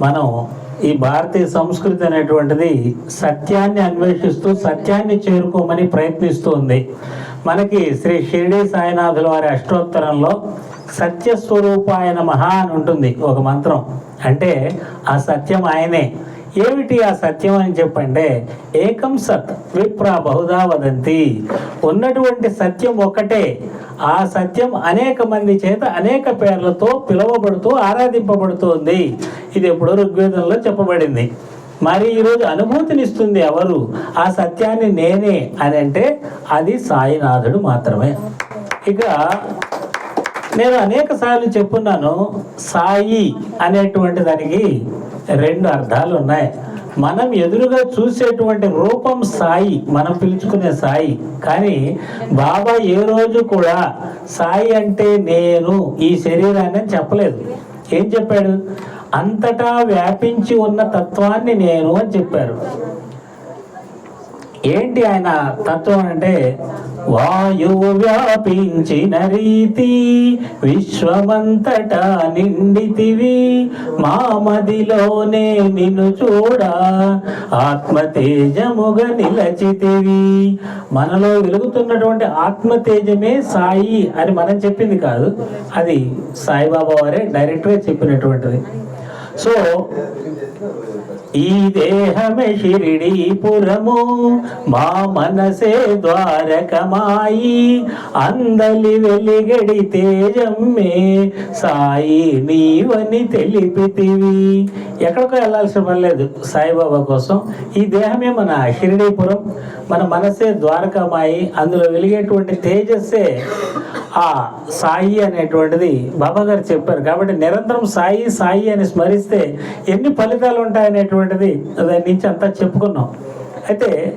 మనం ఈ భారతీయ సంస్కృతి అనేటువంటిది సత్యాన్ని అన్వేషిస్తూ సత్యాన్ని చేరుకోమని ప్రయత్నిస్తుంది. మనకి శ్రీ షిరిడి సాయినాథుల వారి అష్టోత్తరంలో సత్యస్వరూపాయన మహా అని ఉంటుంది ఒక మంత్రం. అంటే ఆ సత్యం ఆయనే. ఏమిటి ఆ సత్యం అని చెప్పంటే ఏకం సత్ విప్ర బహుదా వదంతి. ఉన్నటువంటి సత్యం ఒకటే ఆ సత్యం అనేక మంది చేత అనేక పేర్లతో పిలువబడుతూ ఆరాధింపబడుతోంది. ఇది ఎప్పుడో ఋగ్వేదంలో చెప్పబడింది. మరి ఈరోజు అనుభూతినిస్తుంది ఎవరు? ఆ సత్యాన్ని నేనే అని అంటే అది సాయినాథుడు మాత్రమే. ఇక నేను అనేక సార్లు చెప్పున్నాను సాయి అనేటువంటి దానికి రెండు అర్థాలు ఉన్నాయి. మనం ఎదురుగా చూసేటువంటి రూపం సాయి మనం పిలుచుకునే సాయి. కానీ బాబా ఏ రోజు కూడా సాయి అంటే నేను ఈ శరీరాన్ని చెప్పలేదు. ఏం చెప్పాడు? అంతటా వ్యాపించి ఉన్న తత్వాన్ని నేను అని చెప్పారు. ఏంటి ఆయన తత్వం అంటే వాయువు వ్యాపించిన రీతి విశ్వమంతటా నిండితివి. మామదిలోనే నిన్ను చూడ ఆత్మతేజముగా నిలచితివి. మనలో వెలుగుతున్నటువంటి ఆత్మతేజమే సాయి అని మనం చెప్పింది కాదు. అది సాయిబాబా వారే డైరెక్ట్గా చెప్పినటువంటిది. సో ఈ దేహమే షిరిడీపురము. మా మనసే ద్వారకమాయి. అందలి వెలిగడి తేజమ్మే. సాయి నీవని తెలిపితివి. ఎక్కడికో వెళ్ళాల్సిన పని లేదు సాయిబాబా కోసం. ఈ దేహమే మన షిరిడీపురం. మన మనసే ద్వారకమాయి. అందులో వెలిగేటువంటి తేజస్సే ఆ సాయి అనేటువంటిది బాబా గారు చెప్పారు. కాబట్టి నిరంతరం సాయి సాయి అని స్మరిస్తే ఎన్ని ఫలితాలు ఉంటాయనేటువంటిది దాని నుంచి అంతా చెప్పుకున్నాం. అయితే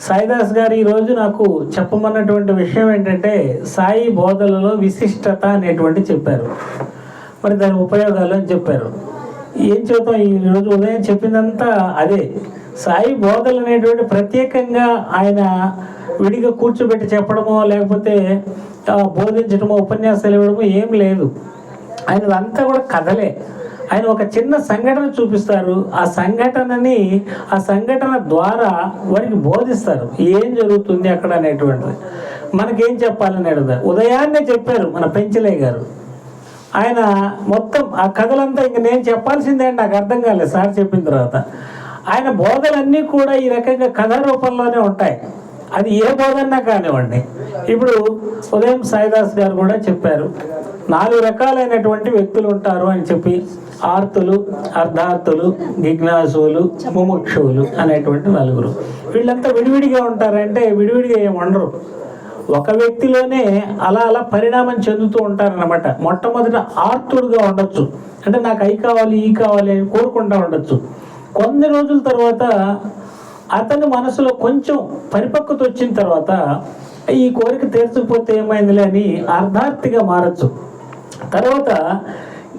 సాయిదాస్ గారు ఈరోజు నాకు చెప్పమన్నటువంటి విషయం ఏంటంటే సాయి బోధనలో విశిష్టత అనేటువంటి చెప్పారు. మరి దాని ఉపయోగాలు అని చెప్పారు. ఏం చెబుతాం? ఈరోజు ఉదయం చెప్పిందంతా అదే. సాయి బోధలు అనేటువంటి ప్రత్యేకంగా ఆయన విడిగా కూర్చోబెట్టి చెప్పడమో లేకపోతే బోధించడమో ఉపన్యాసాలు ఇవ్వడమో ఏం లేదు. ఆయన అంతా కూడా కథలే. ఆయన ఒక చిన్న సంఘటన చూపిస్తారు. ఆ సంఘటనని ఆ సంఘటన ద్వారా వారికి బోధిస్తారు. ఏం జరుగుతుంది అక్కడ అనేటువంటిది. మనకేం చెప్పాలని అడుగుతారు. ఉదయాన్నే చెప్పారు మన పెంచలయ్య గారు. ఆయన మొత్తం ఆ కథలంతా ఇంక నేను చెప్పాల్సిందే నాకు అర్థం కాలేదు సార్ చెప్పిన తర్వాత. ఆయన బోధలన్నీ కూడా ఈ రకంగా కథ రూపంలోనే ఉంటాయి. అది ఏ బోధన్నా కానివ్వండి. ఇప్పుడు ఉదయం సాయిదాస్ గారు కూడా చెప్పారు నాలుగు రకాలైనటువంటి వ్యక్తులు ఉంటారు అని చెప్పి ఆర్తులు అర్ధార్థులు జిజ్ఞాసులు ముముక్షువులు అనేటువంటి నలుగురు. వీళ్ళంతా విడివిడిగా ఉంటారంటే విడివిడిగా ఏమి ఉండరు. ఒక వ్యక్తిలోనే అలా అలా పరిణామం చెందుతూ ఉంటారనమాట మొట్టమొదట ఆర్తుడుగా ఉండొచ్చు. అంటే నాకు అయి కావాలి ఈ కావాలి అని కోరుకుంటా ఉండొచ్చు. కొన్ని రోజుల తర్వాత అతని మనసులో కొంచెం పరిపక్వత వచ్చిన తర్వాత ఈ కోరిక తీర్చకపోతే ఏమైందిలే అని అర్ధార్థిగా మారచ్చు. తర్వాత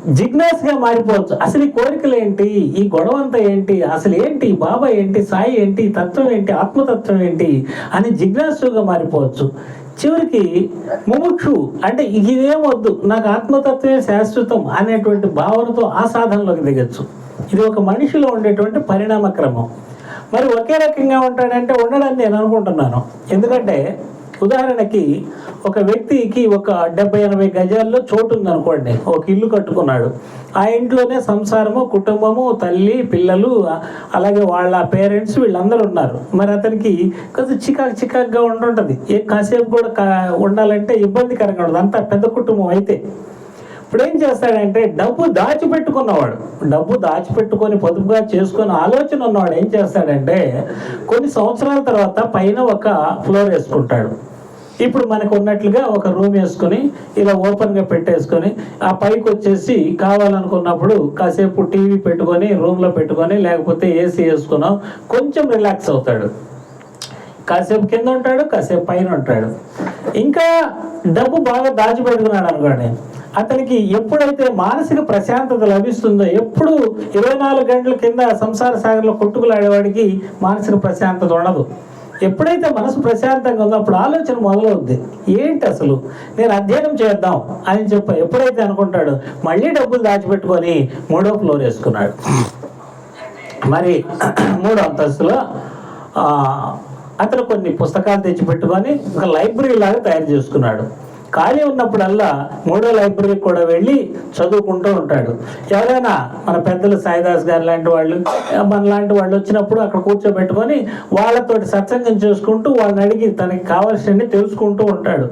జిజ్ఞాసగా మారిపోవచ్చు. అసలు ఈ కోరికలు ఏంటి? ఈ గొడవ అంతా ఏంటి? అసలు ఏంటి? బాబా ఏంటి? సాయి ఏంటి? తత్వం ఏంటి? ఆత్మతత్వం ఏంటి? అని జిజ్ఞాసుగా మారిపోవచ్చు. చివరికి ముముక్షు అంటే ఇదేం వద్దు నాకు ఆత్మతత్వమే శాశ్వతం అనేటువంటి భావనతో ఆ సాధనలోకి దిగచ్చు. ఇది ఒక మనిషిలో ఉండేటువంటి పరిణామ క్రమం మరి ఒకే రకంగా ఉంటాడంటే ఉండడని నేను అనుకుంటున్నాను. ఎందుకంటే ఉదాహరణకి ఒక వ్యక్తికి ఒక డెబ్బై ఎనభై గజాల్లో చోటు ఉందనుకోండి ఒక ఇల్లు కట్టుకున్నాడు. ఆ ఇంట్లోనే సంసారము కుటుంబము తల్లి పిల్లలు అలాగే వాళ్ళ పేరెంట్స్ వీళ్ళందరూ ఉన్నారు. మరి అతనికి కొంచెం చికాకు చికాకుగా ఉండుంటుంది. ఏ కాసేపు కూడా కా ఉండాలంటే ఇబ్బందికరంగా ఉండదు. అంత పెద్ద కుటుంబం అయితే. ఇప్పుడు ఏం చేస్తాడంటే డబ్బు దాచిపెట్టుకున్నవాడు. డబ్బు దాచిపెట్టుకొని పొదుపుగా చేసుకొని ఆలోచన ఉన్నవాడు ఏం చేస్తాడంటే కొన్ని సంవత్సరాల తర్వాత పైన ఒక ఫ్లోర్ వేసుకుంటాడు. ఇప్పుడు మనకు ఉన్నట్లుగా ఒక రూమ్ వేసుకొని ఇలా ఓపెన్గా పెట్టేసుకొని ఆ పైకి వచ్చేసి కావాలనుకున్నప్పుడు కాసేపు టీవీ పెట్టుకొని రూమ్లో పెట్టుకొని లేకపోతే ఏసీ వేసుకున్నాం కొంచెం రిలాక్స్ అవుతాడు. కాసేపు కింద ఉంటాడు కాసేపు పైన ఉంటాడు. ఇంకా డబ్బు బాగా దాచిపెట్టుకున్నాడు అనుకోండి. అతనికి ఎప్పుడైతే మానసిక ప్రశాంతత లభిస్తుందో ఎప్పుడు ఇరవై నాలుగు గంటల కింద సంసార సాగర్లో కొట్టుకులాడేవాడికి మానసిక ప్రశాంతత ఉండదు. ఎప్పుడైతే మనసు ప్రశాంతంగా ఉందో అప్పుడు ఆలోచన మొదలవుద్ది. ఏంటి అసలు? నేను అధ్యయనం చేద్దాం అని చెప్పి ఎప్పుడైతే అనుకుంటాడు మళ్ళీ డబ్బులు దాచిపెట్టుకొని మూడో ఫ్లోర్ వేసుకున్నాడు. మరి మూడో అంతస్తులో అతను కొన్ని పుస్తకాలు తెచ్చిపెట్టుకొని ఒక లైబ్రరీ లాగా తయారు చేసుకున్నాడు. ఖాళీ ఉన్నప్పుడల్లా మూడో లైబ్రరీకి కూడా వెళ్ళి చదువుకుంటూ ఉంటాడు. ఎవరైనా మన పెద్దలు సాయిదాస్ గారు లాంటి వాళ్ళు మన లాంటి వాళ్ళు వచ్చినప్పుడు అక్కడ కూర్చోబెట్టుకొని వాళ్ళతోటి సత్సంగం చేసుకుంటూ వాళ్ళని అడిగి తనకి కావాల్సినవి తెలుసుకుంటూ ఉంటాడు.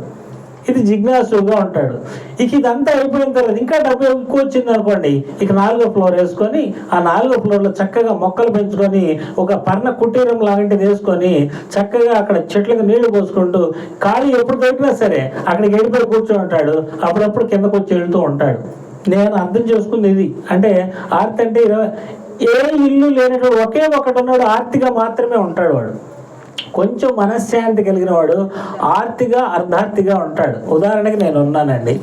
ఇది జిజ్ఞాసుగా ఉంటాడు. ఇక ఇదంతా అయిపోయిన తర్వాత ఇంకా డబ్బు ఎక్కువ వచ్చింది అనుకోండి ఇక నాలుగో ఫ్లోర్ వేసుకొని ఆ నాలుగో ఫ్లోర్లో చక్కగా మొక్కలు పెంచుకొని ఒక పర్ణ కుటీరం లాంటిది వేసుకొని చక్కగా అక్కడ చెట్లకు నీళ్ళు పోసుకుంటూ ఖాళీ ఎప్పుడు దొరికినా సరే అక్కడికి వెళ్ళిపోయి కూర్చొని ఉంటాడు. అప్పుడప్పుడు కిందకు వచ్చి వెళ్తూ ఉంటాడు. నేను అర్థం చేసుకుంది ఇది. అంటే ఆర్తి అంటే ఇరవై ఏ ఇల్లు లేనటువంటి ఒకే ఒకటి ఉన్నాడు ఆర్తిగా మాత్రమే ఉంటాడు వాడు. కొంచెం మనశ్శాంతి కలిగిన వాడు ఆర్తిగా అర్ధార్తిగా ఉంటాడు. ఉదాహరణకి నేను ఉన్నానండి.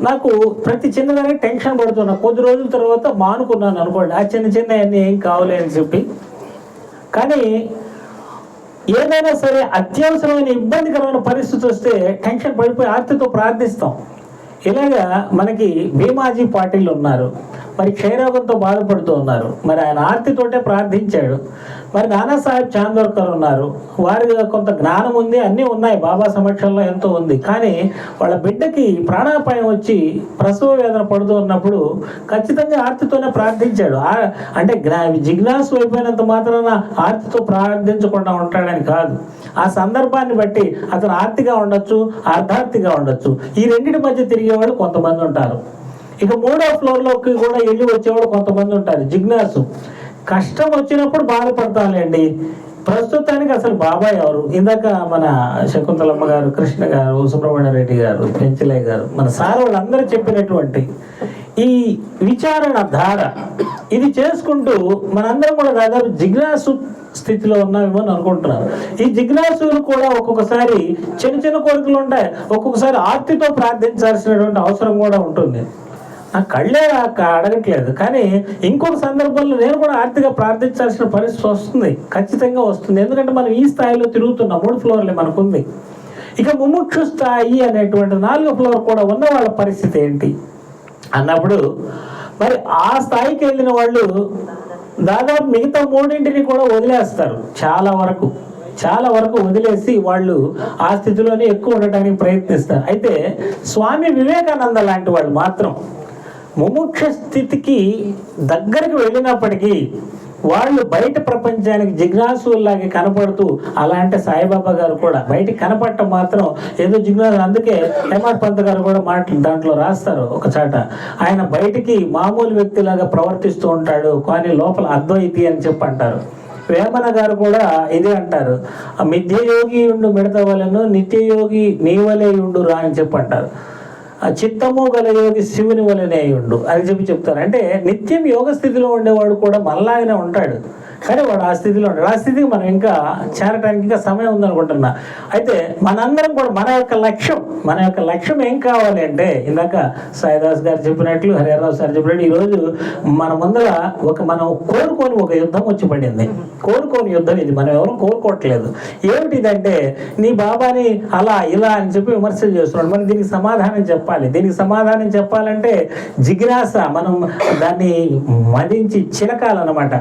నాకు ప్రతి చిన్నదానికి టెన్షన్ పడుతున్నా. కొద్ది రోజుల తర్వాత మానుకున్నాను అనుకోండి. ఆ చిన్న చిన్న అన్నీ ఏం కావాలి అని చెప్పి. కానీ ఏదైనా సరే అత్యవసరమైన ఇబ్బందికరమైన పరిస్థితి వస్తే టెన్షన్ పడిపోయి ఆర్తితో ప్రార్థిస్తాం. ఇలాగా మనకి భీమాజీ పాటిల్ ఉన్నారు. మరి క్షయరోగంతో బాధపడుతూ ఉన్నారు. మరి ఆయన ఆర్తితోటే ప్రార్థించాడు. మరి నానాసాహెబ్ చాందోర్కర్ ఉన్నారు. వారికి కొంత జ్ఞానం ఉంది అన్నీ ఉన్నాయి బాబా సమక్షంలో ఎంతో ఉంది. కానీ వాళ్ళ బిడ్డకి ప్రాణాపాయం వచ్చి ప్రసవ వేదన పడుతూ ఉన్నప్పుడు ఖచ్చితంగా ఆర్తితోనే ప్రార్థించాడు. అంటే జ్ఞా జిజ్ఞాసు అయిపోయినంత మాత్రాన ఆర్తితో ప్రార్థించకుండా ఉంటాడని కాదు. ఆ సందర్భాన్ని బట్టి అతను ఆర్తిగా ఉండొచ్చు అర్ధార్తిగా ఉండొచ్చు. ఈ రెండింటి మధ్య తిరిగేవాళ్ళు కొంతమంది ఉంటారు. ఇక మూడో ఫ్లోర్లోకి కూడా వెళ్ళి వచ్చేవాడు కొంతమంది ఉంటారు. జిజ్ఞాసు. కష్టం వచ్చినప్పుడు బాధపడతానులేండి ప్రస్తుతానికి అసలు బాబాయ్ ఎవరు? ఇందాక మన శకుంతలమ్మ గారు కృష్ణ గారు సుబ్రహ్మణ్య రెడ్డి గారు పెంచలయ్య గారు మన సార్ వాళ్ళందరూ చెప్పినటువంటి ఈ విచారణ ధార ఇది చేసుకుంటూ మనందరం కూడా దాదాపు జిజ్ఞాసు స్థితిలో ఉన్నామేమో అని అనుకుంటున్నారు. ఈ జిజ్ఞాసులు కూడా ఒక్కొక్కసారి చిన్న చిన్న కోరికలు ఉంటాయి. ఒక్కొక్కసారి ఆర్తితో ప్రార్థించాల్సినటువంటి అవసరం కూడా ఉంటుంది. నా కళ్ళే అడగట్లేదు. కానీ ఇంకొక సందర్భంలో నేను కూడా ఆర్థిక ప్రార్థించాల్సిన పరిస్థితి వస్తుంది. ఖచ్చితంగా వస్తుంది. ఎందుకంటే మనం ఈ స్థాయిలో తిరుగుతున్న మూడు ఫ్లోర్లే మనకుంది. ఇక ముముక్షు స్థాయి అనేటువంటి నాలుగో ఫ్లోర్ కూడా ఉన్న వాళ్ళ పరిస్థితి ఏంటి? అన్నప్పుడు మరి ఆ స్థాయికి వెళ్ళిన వాళ్ళు దాదాపు మిగతా మూడింటిని కూడా వదిలేస్తారు. చాలా వరకు చాలా వరకు వదిలేసి వాళ్ళు ఆ స్థితిలోనే ఎక్కువ ఉండటానికి ప్రయత్నిస్తారు. అయితే స్వామి వివేకానంద లాంటి వాళ్ళు మాత్రం ముముక్ష స్థితికి దగ్గరికి వెళ్ళినప్పటికీ వాళ్ళు బయట ప్రపంచానికి జిజ్ఞాసులాగా కనపడుతూ అలా అంటే సాయిబాబా గారు కూడా బయట కనపడటం మాత్రం ఏదో జిజ్ఞాసు అందుకే హేమంత్ పంత్ గారు కూడా మాట దాంట్లో రాస్తారు ఒక చాట. ఆయన బయటికి మామూలు వ్యక్తిలాగా ప్రవర్తిస్తూ ఉంటాడు కానీ లోపల అద్వైతి అని చెప్పి అంటారు వేమన గారు కూడా ఇదే అంటారు. ఆ మిథ్యయోగి ఉండు మిడతవలను నిత్యయోగి నీవలే ఉండు రా అని చెప్పి అంటారు చిత్తము గల యోగి శివుని వలనే ఉండు. అని చెప్పి చెప్తారు. అంటే నిత్యం యోగ స్థితిలో ఉండేవాడు కూడా మనలాగానే ఉంటాడు. కానీ వాడు ఆ స్థితిలో ఉంటాడు ఆ స్థితికి మనం ఇంకా చేరటానికి ఇంకా సమయం ఉందనుకుంటున్నా. అయితే మనందరం కూడా మన యొక్క లక్ష్యం మన యొక్క లక్ష్యం ఏం కావాలి అంటే ఇందాక సాయిదాస్ గారు చెప్పినట్లు హరిహరరావు సార్ చెప్పినట్టు ఈరోజు మన ముందర ఒక మనం కోరుకొని ఒక యుద్ధం వచ్చి పడింది. కోరుకోని యుద్ధం ఇది. మనం ఎవరు కోరుకోవట్లేదు. ఏమిటిదంటే నీ బాబాని అలా ఇలా అని చెప్పి విమర్శలు చేస్తున్నాడు. మనం దీనికి సమాధానం చెప్పాలి. దీనికి సమాధానం చెప్పాలంటే జిజ్ఞాస మనం దాన్ని మదించి చిలకాలన్నమాట.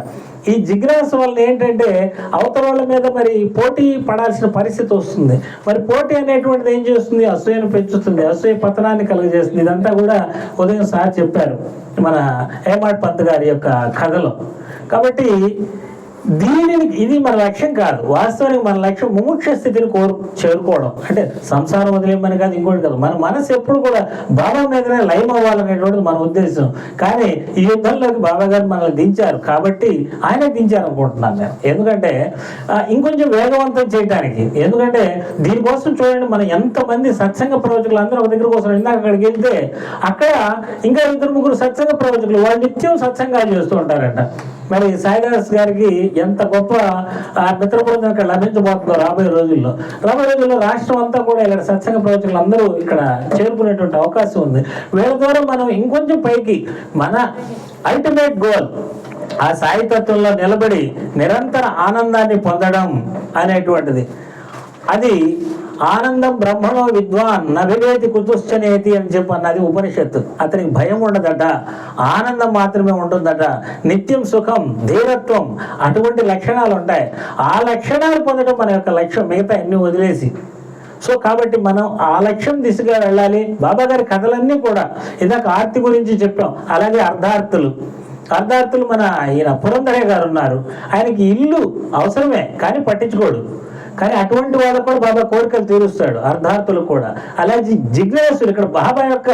ఈ జిజ్ఞాస వల్ల ఏంటంటే అవతల వాళ్ళ మీద మరి పోటీ పడాల్సిన పరిస్థితి వస్తుంది. మరి పోటీ అనేటువంటిది ఏం చేస్తుంది? అసూయను పెంచుతుంది. అసూయ పతనాన్ని కలుగజేస్తుంది. ఇదంతా కూడా ఉదయం సార్ చెప్పారు మన హేమాడ్ పంత్ గారి యొక్క కథలో. కాబట్టి దీనిని ఇది మన లక్ష్యం కాదు. వాస్తవానికి మన లక్ష్యం ముముక్ష స్థితిని కోరు చేరుకోవడం. అంటే సంసారం వదిలేమని కాదు ఇంకోటి కాదు. మన మనసు ఎప్పుడు కూడా బాబా మీదనే లయం అవ్వాలనేటువంటిది మన ఉద్దేశం. కానీ ఈ యుద్ధంలోకి బాబా గారు మనల్ని దించారు. కాబట్టి ఆయనే దించారు అనుకుంటున్నాను నేను. ఎందుకంటే ఇంకొంచెం వేగవంతం చేయడానికి ఎందుకంటే దీనికోసం చూడండి మనం ఎంతమంది సత్సంగ ప్రవచకులు అందరూ ఒక దగ్గర కోసం ఇందాక అక్కడికి వెళ్తే అక్కడ ఇంకా ఇద్దరు ముగ్గురు సత్సంగ ప్రవచకులు వాళ్ళు నిత్యం సత్సంగాలు చేస్తూ ఉంటారంట. మరి సాయిదాస్ గారికి ఎంత గొప్ప ఆ మిత్రబృందం ఇక్కడ లభించబోతుందో రాబోయే రోజుల్లో. రాబోయే రోజుల్లో రాష్ట్రం అంతా కూడా ఇక్కడ సత్సంగ ప్రవచనలు అందరూ ఇక్కడ చేరుకునేటువంటి అవకాశం ఉంది. వీళ్ళ ద్వారా మనం ఇంకొంచెం పైకి మన అల్టిమేట్ గోల్ ఆ సాయితత్వంలో నిలబడి నిరంతర ఆనందాన్ని పొందడం అనేటువంటిది. అది ఆనందం బ్రహ్మలో విద్వాన్ నభివేతి కుతుశ్చనేతి అని చెప్పి అన్నది ఉపనిషత్తు. అతనికి భయం ఉండదట. ఆనందం మాత్రమే ఉంటుందట. నిత్యం సుఖం ధీరత్వం అటువంటి లక్షణాలు ఉంటాయి. ఆ లక్షణాలు పొందడం మన యొక్క లక్ష్యం. మిగతా అన్ని వదిలేసి. సో కాబట్టి మనం ఆ లక్ష్యం దిశగా వెళ్ళాలి. బాబా గారి కథలన్నీ కూడా ఇందాక ఆర్తి గురించి చెప్పాం. అలాగే అర్ధార్థులు అర్ధార్థులు మన ఈయన పురంధరే గారు ఉన్నారు. ఆయనకి ఇల్లు అవసరమే కానీ పట్టించుకోడు. కానీ అటువంటి వాళ్ళకు కూడా బాబా కోరికలు తీరుస్తాడు అర్ధార్థులు కూడా. అలాగే జిజ్ఞాసులు ఇక్కడ బాబా యొక్క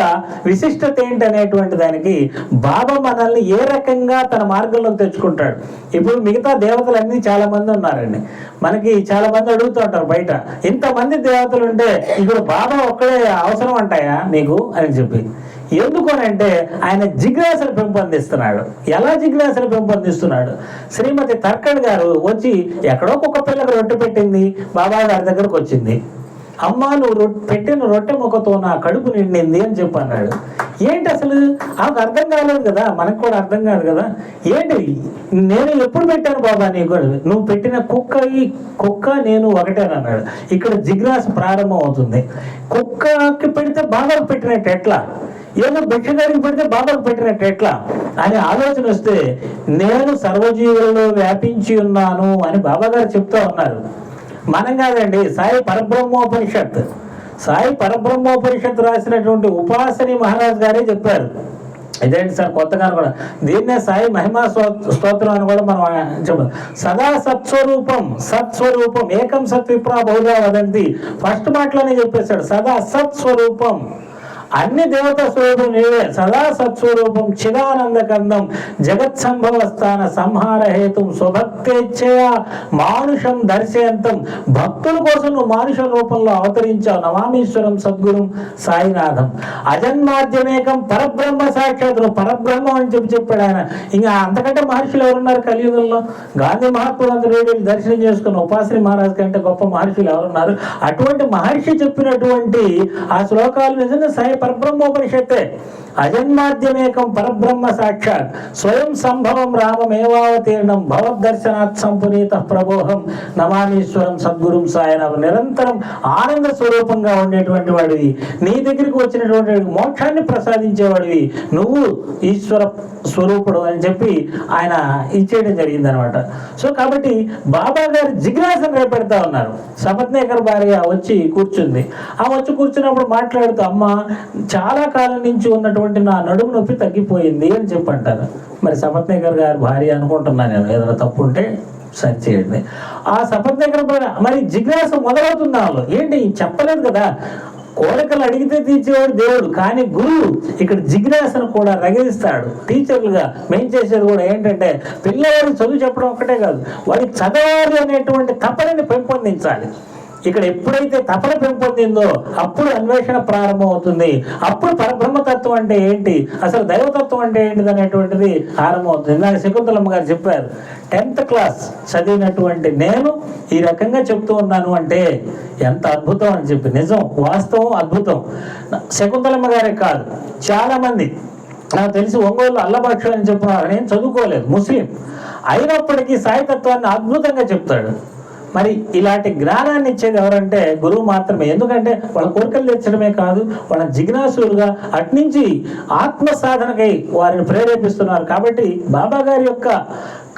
విశిష్టత ఏంటి అనేటువంటి దానికి బాబా మనల్ని ఏ రకంగా తన మార్గంలోకి తెచ్చుకుంటాడు. ఇప్పుడు మిగతా దేవతలన్నీ చాలా మంది ఉన్నారండి. మనకి చాలా మంది అడుగుతూ ఉంటారు బయట ఇంతమంది దేవతలు ఉంటే ఇప్పుడు బాబా ఒక్కడే అవసరం అంటాయా నీకు? అని చెప్పి. ఎందుకు అంటే ఆయన జిజ్ఞాసలు పెంపొందిస్తున్నాడు. ఎలా జిజ్ఞాసలు పెంపొందిస్తున్నాడు? శ్రీమతి తర్కడ్ గారు వచ్చి ఎక్కడో ఒక పిల్లకి రొట్టె పెట్టింది బాబా గారి దగ్గరకు వచ్చింది. అమ్మ నువ్వు రొట్టె పెట్టిన రొట్టె ముఖతో నా కడుపు నిండింది అని చెప్పి అన్నాడు ఏంటి అసలు? ఆమెకు అర్థం కాలేదు కదా మనకు కూడా అర్థం కాదు కదా. ఏంటి? నేను ఎప్పుడు పెట్టాను బాబా నీకు నువ్వు పెట్టిన కుక్క ఈ కుక్క నేను ఒకటేనన్నాడు ఇక్కడ జిజ్ఞాస ప్రారంభం అవుతుంది. కుక్కకి పెడితే బాగా పెట్టినట్టు ఎట్లా? ఏదో భిక్షగాడికి పెడితే బాబాకు పెట్టినట్టు ఎట్లా? అని ఆలోచన వస్తే నేను సర్వజీవులలో వ్యాపించి ఉన్నాను అని బాబా గారు చెప్తా ఉన్నారు. మనం కాదండి సాయి పరబ్రహ్మోపనిషత్ సాయి పరబ్రహ్మోపనిషత్ రాసినటువంటి ఉపాసని మహారాజ్ గారే చెప్పారు. ఇదేంటి సార్ కొత్తగా కూడా? దీన్నే సాయి మహిమా స్తోత్రం అని కూడా మనం చెప్పాలి సదా సత్స్వరూపం సత్స్వరూపం ఏకం సత్ విప్రా బహుగా వదంతి ఫస్ట్ మాటలోనే చెప్పేశాడు సదా సత్స్వరూపం. అన్ని దేవత స్వరూపం నీవే. సదా సత్స్వరూపం చిదానంద కందం జగత్ సంభవ స్థాన సంహార హేతుం స్వభక్తేచ్ఛయ మానుషం దర్శయంతం. భక్తుల కోసం నువ్వు మానుష రూపంలో అవతరించావు. నవామీశ్వరం సద్గురం సాయినాథం. అజన్మాద్యమేకం పరబ్రహ్మ సాక్షాత్. పరబ్రహ్మ అని చెప్పి చెప్పాడు ఆయన. ఇంకా అంతకంటే మహర్షులు ఎవరున్నారు కలియుగంలో? గాంధీ మహాత్ముడు దర్శనం చేసుకున్న ఉపాసని మహారాజ్ కంటే గొప్ప మహర్షులు ఎవరున్నారు? అటువంటి మహర్షి చెప్పినటువంటి ఆ శ్లోకాలు నిజంగా సాయి పరబ్రహ్మోపనిషత్తే. అజన్మాద్యమేకం పరబ్రహ్మ సాక్షాత్. స్వయం సంభవం రామమేవావతీర్ణం భవద్దర్శనాత్ సంపునీత ప్రబోహం. నమామీశ్వరం సద్గురుం సాయన నిరంతరం ఆనంద స్వరూపంగా ఉండేటువంటి వాడివి. నీ దగ్గరికి వచ్చినటువంటి మోక్షాన్ని ప్రసాదించేవాడివి. నువ్వు ఈశ్వర స్వరూపుడు అని చెప్పి ఆయన ఇచ్చేయడం జరిగింది అనమాట సో కాబట్టి బాబా గారు జిజ్ఞాసను రేపెడతా ఉన్నారు. సపత్నేకర్ భార్య వచ్చి కూర్చుంది. ఆ వచ్చి కూర్చున్నప్పుడు మాట్లాడుతూ అమ్మ చాలా కాలం నుంచి ఉన్నటువంటి నా నడుము నొప్పి తగ్గిపోయింది అని చెప్పి అంటారు మరి సపత్నేకర్ గారి భార్య అనుకుంటున్నాను నేను. ఏదైనా తప్పు ఉంటే సరి చేయండి. ఆ సపత్నేకర్ భార్య మరి జిజ్ఞాస మొదలవుతుంది వాళ్ళు ఏంటి చెప్పలేదు కదా. కోరికలు అడిగితే తీర్చేవాడు దేవుడు కానీ గురువు ఇక్కడ జిజ్ఞాసను కూడా రగిలిస్తాడు. టీచర్లుగా మేము చేసేది కూడా ఏంటంటే పిల్లవాడు చదువు చెప్పడం ఒక్కటే కాదు వారికి చదవాలి అనేటువంటి తపనని పెంపొందించాలి. ఇక్కడ ఎప్పుడైతే తపన పెంపొందిందో అప్పుడు అన్వేషణ ప్రారంభం అవుతుంది. అప్పుడు పరబ్రహ్మతత్వం అంటే ఏంటి? అసలు దైవతత్వం అంటే ఏంటిది అనేటువంటిది ఆరంభమవుతుంది దాని ఇందాక శకుంతలమ్మ గారు చెప్పారు టెన్త్ క్లాస్ చదివినటువంటి నేను ఈ రకంగా చెప్తూ ఉన్నాను అంటే ఎంత అద్భుతం అని చెప్పి. నిజం వాస్తవం అద్భుతం. శకుంతలమ్మ గారే కాదు చాలా మంది నాకు తెలిసి ఒంగోలు అల్లభక్ష అని చెప్తున్నారు నేను చదువుకోలేదు ముస్లిం. అయినప్పటికీ సాయితత్వాన్ని అద్భుతంగా చెప్తాడు. మరి ఇలాంటి జ్ఞానాన్ని ఇచ్చేది ఎవరంటే గురువు మాత్రమే. ఎందుకంటే వాళ్ళ కోరికలు తెచ్చడమే కాదు వాళ్ళ జిజ్ఞాసులుగా అట్నుంచి ఆత్మ సాధనకై వారిని ప్రేరేపిస్తున్నారు. కాబట్టి బాబా గారి యొక్క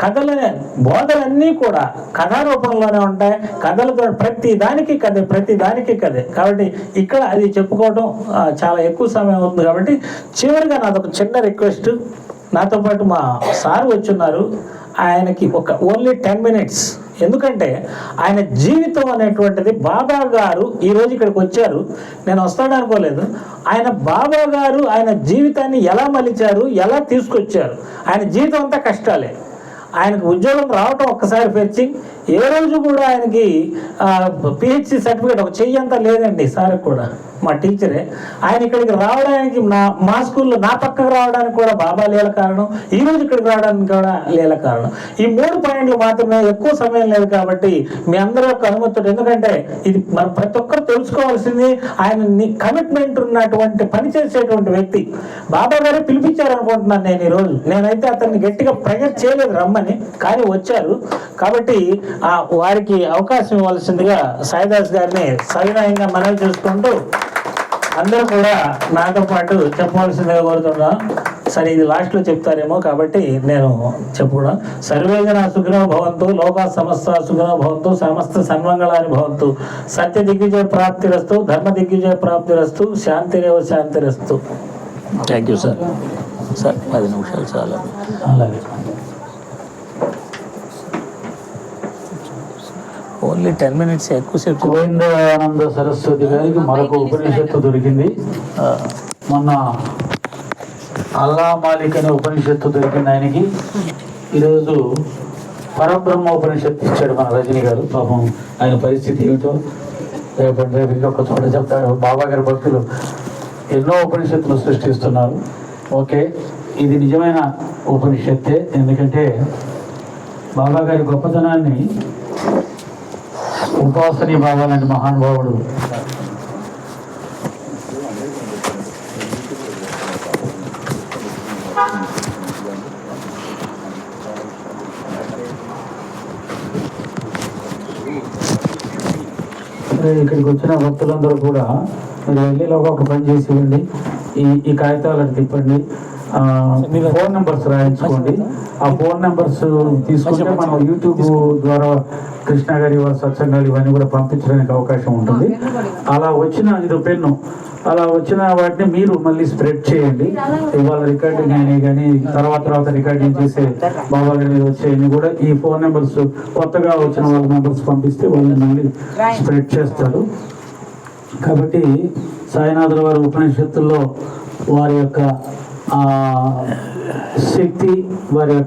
కథలనే బోధలన్నీ కూడా కథారూపంలోనే ఉంటాయి. కథలతో ప్రతి దానికి కథే ప్రతి దానికి కథే. కాబట్టి ఇక్కడ అది చెప్పుకోవడం చాలా ఎక్కువ సమయం అవుతుంది కాబట్టి చివరిగా నాదొక చిన్న రిక్వెస్ట్. నాతో పాటు మా సార్ వచ్చున్నారు. ఆయనకి ఒక ఓన్లీ టెన్ మినిట్స్. ఎందుకంటే ఆయన జీవితం అనేటువంటిది బాబా గారు ఈరోజు ఇక్కడికి వచ్చారు. నేను వస్తాడు అనుకోలేదు. ఆయన బాబా గారు ఆయన జీవితాన్ని ఎలా మలిచారు ఎలా తీసుకొచ్చారు? ఆయన జీవితం అంతా కష్టాలే. ఆయనకు ఉద్యోగం రావటం ఒక్కసారి ఫెచ్చింగ్ ఏ రోజు కూడా ఆయనకి పిహెచ్సి సర్టిఫికేట్ ఒక చెయ్యి అంతా లేదండి సార్ కూడా మా టీచరే ఆయన ఇక్కడికి రావడానికి నా మా స్కూల్లో నా పక్కకు రావడానికి కూడా బాబా లేల కారణం ఈ రోజు ఇక్కడికి రావడానికి కూడా లేల కారణం. ఈ మూడు పాయింట్లు మాత్రమే ఎక్కువ సమయం లేదు కాబట్టి మీ అందరి యొక్క అనుమతితో ఎందుకంటే ఇది మనం ప్రతి ఒక్కరు తెలుసుకోవాల్సింది ఆయన కమిట్మెంట్ ఉన్నటువంటి పని చేసేటువంటి వ్యక్తి. బాబా గారే పిలిపించారు అనుకుంటున్నాను నేను ఈరోజు నేనైతే అతన్ని గట్టిగా ప్రెజర్ చేయలేదు రమ్మని కానీ వచ్చారు. కాబట్టి వారికి అవకాశం ఇవ్వాల్సిందిగా సాయిదాస్ గారిని సవినయంగా మనవి చేసుకుంటూ అందరూ కూడా నాతో పాటు చెప్పవలసిందిగా కోరుతున్నా. సరే ఇది లాస్ట్లో చెప్తారేమో కాబట్టి నేను చెప్పుకున్నా. సర్వేజన సుఖినో భవంతు లోకా సమస్త సుఖినో భవంతు సమస్త సన్మంగళాన్ని భవంతు. సత్య దిగ్విజయ ప్రాప్తిరస్తు ధర్మ దిగ్విజయ ప్రాప్తిరస్తు శాంతిరేవ శాంతిరస్తు. థ్యాంక్ యూ సార్ సార్ పది నిమిషాలు చాలా. అలాగే. ఓన్లీ టెన్ మినిట్స్ ఎక్కువసేపు గోవిందానంద సరస్వతి గారికి మరొక ఉపనిషత్తు దొరికింది. మొన్న అల్లా మాలిక్ అనే ఉపనిషత్తు దొరికింది ఆయనకి. ఈరోజు పరబ్రహ్మ ఉపనిషత్తు ఇచ్చాడు మన రజనీ గారు. పాపం ఆయన పరిస్థితి ఏమిటో రేపటి రేపు ఇంకొక చోట చెప్తాడు. బాబా గారి భక్తులు ఎన్నో ఉపనిషత్తులు సృష్టిస్తున్నారు. ఓకే ఇది నిజమైన ఉపనిషత్తే. ఎందుకంటే బాబా గారి గొప్పతనాన్ని ఉపాసనీ భావాలని మహానుభావుడు. ఇక్కడికి వచ్చిన భక్తులందరూ కూడా మీరు వెళ్ళి ఒక పని చేసి ఇవ్వండి ఈ ఈ కాగితాలను తిప్పండి. ఫోన్ నెంబర్స్ రాయించుకోండి. ఆ ఫోన్ నెంబర్స్ తీసుకుంటే మనం యూట్యూబ్ ద్వారా కృష్ణ గారి వారి సత్సంగాలు ఇవన్నీ కూడా పంపించడానికి అవకాశం ఉంటుంది. అలా వచ్చిన ఇది పెన్ను. అలా వచ్చిన వాటిని మీరు మళ్ళీ స్ప్రెడ్ చేయండి. ఇవాళ రికార్డింగ్ అయినాయి కానీ తర్వాత తర్వాత రికార్డింగ్ చేసే బాబా గారి వచ్చేయని కూడా ఈ ఫోన్ నెంబర్స్ కొత్తగా వచ్చిన వాళ్ళ నెంబర్స్ పంపిస్తే వాళ్ళని మళ్ళీ స్ప్రెడ్ చేస్తారు. కాబట్టి సాయినాథుల వారి ఉపనిషత్తుల్లో వారి యొక్క శక్తి వారి యొక్క